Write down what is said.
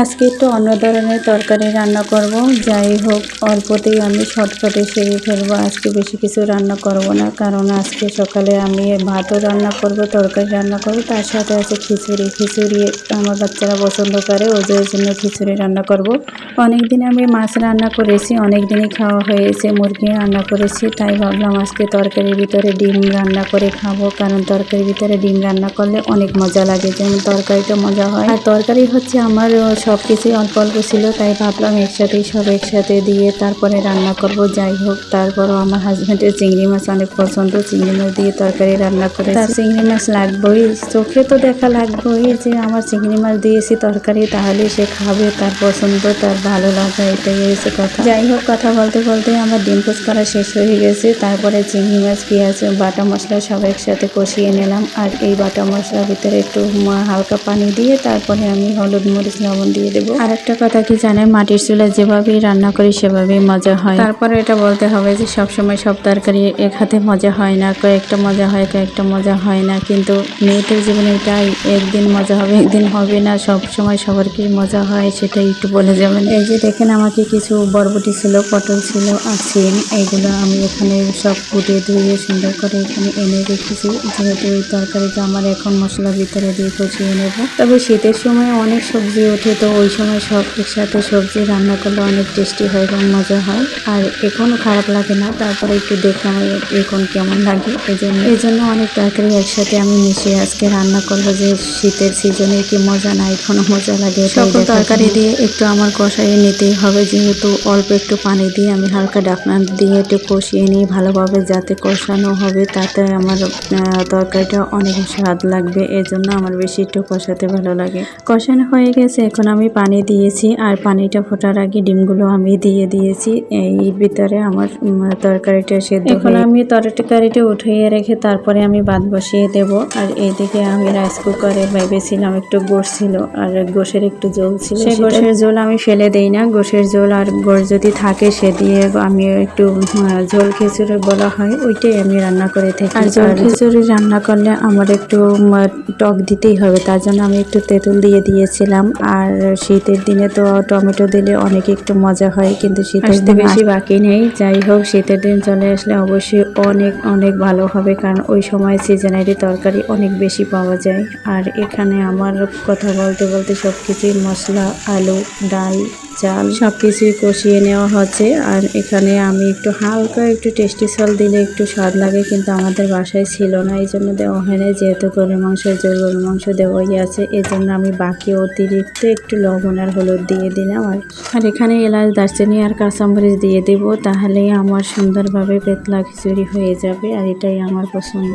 আজকে একটু অন্য ধরনের তরকারি রান্না করব। যাই হোক, অল্পতেই আমি শর্টকাটে সেরে ফেলব। আজকে বেশি কিছু রান্না করব না, কারণ আজকে সকালে আমি ভাতও রান্না করব, তরকারি রান্না করব। তার সাথে আছে খিচুড়ি। খিচুড়ি আমার বাচ্চারা পছন্দ করে, ওদের জন্য খিচুড়ি রান্না করব। অনেক দিন আমি মাছ রান্না করেছি অনেক দিনই খাওয়া হয়েছে, মুরগি রান্না করেছি, তাই ভাবলাম আজকে তরকারির ভিতরে ডিম রান্না করে খাব, কারণ তরকারির ভিতরে ডিম রান্না করলে অনেক মজা লাগে। যেমন তরকারিটা মজা হয়। আর তরকারি হচ্ছে আমার সব কিছুই অল্প অল্প ছিল, তাই ভাবলাম একসাথেই সব একসাথে দিয়ে তারপরে রান্না করব। যাই হোক, তারপরও আমার হাজব্যান্ডের চিংড়ি মাছ অনেক পছন্দ। চিংড়ি মাছ দিয়ে তরকারি রান্না করে তার চিংড়ি মাছ লাগবেই, চোখে তো দেখা লাগবেই যে আমার চিংড়ি মাছ দিয়েছি তরকারি, তাহলে সে খাবে, তার পছন্দ, তার ভালো লাগা এটাই হয়েছে কথা। যাই হোক, কথা বলতে বলতে আমার ডিম পোচ করা শেষ হয়ে গেছে, তারপরে চিংড়ি মাছ, পেঁয়াজ, বাটা মশলা সব একসাথে কষিয়ে নিলাম। আর এই বাটা মশলার ভিতরে একটু হালকা পানি দিয়ে তারপরে আমি হলুদ মরিচ, লবণ দিয়ে দেবো। আর একটা কথা কি জানেন মাটির চুলা যেভাবেই রান্না করি সেভাবেই মজা হয়। তারপরে এটা বলতে হবে যে সব সময় সব তরকারি এক হাতে মজা হয় না কয়েকটা মজা হয় কয়েকটা মজা হয় না। কিন্তু মেয়েদের জীবনে এটাই একদিন মজা হবে একদিন হবে না সব সময় সবার কি মজা হয় সেটাই একটু বলে যাবেন। এই যে দেখেন আমাকে কিছু বরবটি ছিল পটল ছিল আর সিম এইগুলো আমি এখানে সব ফুটিয়ে ধুয়ে সুন্দর করে এখানে এনে রেখেছি। যেহেতু এই তরকারিটা আমার এখন মশলা ভিতরে দিয়ে কচিয়ে নেব। তবে শীতের সময় অনেক সবজি ওঠে তো ওই সময় সব একসাথে সবজি রান্না করলে অনেক টেস্টি হয় এবং মজা হয়। আর এখনও খারাপ লাগে না তারপরে একটু দেখলাম এখন কেমন লাগে। এই জন্য এই জন্য অনেক তরকারি একসাথে আমি মিশিয়ে আজকে রান্না করব যে শীতের সিজনে কি মজা না এখনও মজা লাগে সকল তরকারি দিয়ে একটু আমার কষাই নিতেই হবে যেহেতু অল্প একটু পানি দিয়ে আমি হালকা ডাকনা দিয়ে একটু কষিয়ে নিই ভালোভাবে যাতে কষানো হবে তাতে আমার তরকারিটা অনেক স্বাদ লাগবে এজন্য আমার বেশি একটু কষাতে ভালো লাগে। কষানো হয়ে গেছে এখন আমি পানি দিয়েছি আর পানিটা ফোটার আগে ডিমগুলো আমি দিয়ে দিয়েছি। এই ভিতরে আমার তরকারিটা সেদ্ধ এখন আমি তরকারিটা উঠিয়ে রেখে তারপরে আমি ভাত বসিয়ে দেব। আর এইদিকে আমি রাইস কুকারে ভেবেছিলাম একটু গোশ ছিল আর গোশের একটু জল ছিল সেই গোশের জল আমি ফেলে দেই না। গোশের জল আর গোশ যদি থাকে সে দিয়ে আমি একটু ঝোল খিচুড়ি বলা হয় ওইটাই আমি রান্না করে থাকি। আর ঝোল খিচুড়ি রান্না করলে আমার একটু টক দিতেই হবে তার জন্য আমি একটু তেঁতুল দিয়ে দিয়েছিলাম। আর শীতের দিনে তো টমেটো দিলে অনেক একটু মজা হয় কিন্তু শীতের দিন বেশি বাকি নেই। যাই হোক শীতের দিন চলে আসলে অবশ্যই অনেক অনেক ভালো হবে কারণ ওই সময় সিজনারি তরকারি অনেক বেশি পাওয়া যায়। আর এখানে আমার কথা বলতে বলতে সব কিছুই মশলা আলু ডাল চাল সব কিছুই কষিয়ে নেওয়া হচ্ছে। আর এখানে আমি একটু হালকা একটু টেস্টি সল দিলে একটু স্বাদ লাগে কিন্তু আমাদের বাসায় ছিল না এই জন্য দেওয়া হয় না যেহেতু গরুর মাংস জোর গরুর মাংস দেওয়াই আছে এই জন্য আমি বাকি অতিরিক্ত একটু লবণ আর হলুদ দিয়ে দিলাম। আর আর এখানে এলাচ, দারচিনি আর কাঁচামরিচ দিয়ে দেবো, তাহলেই আমার সুন্দরভাবে পেতলা খিচুড়ি হয়ে যাবে, আর এটাই আমার পছন্দ।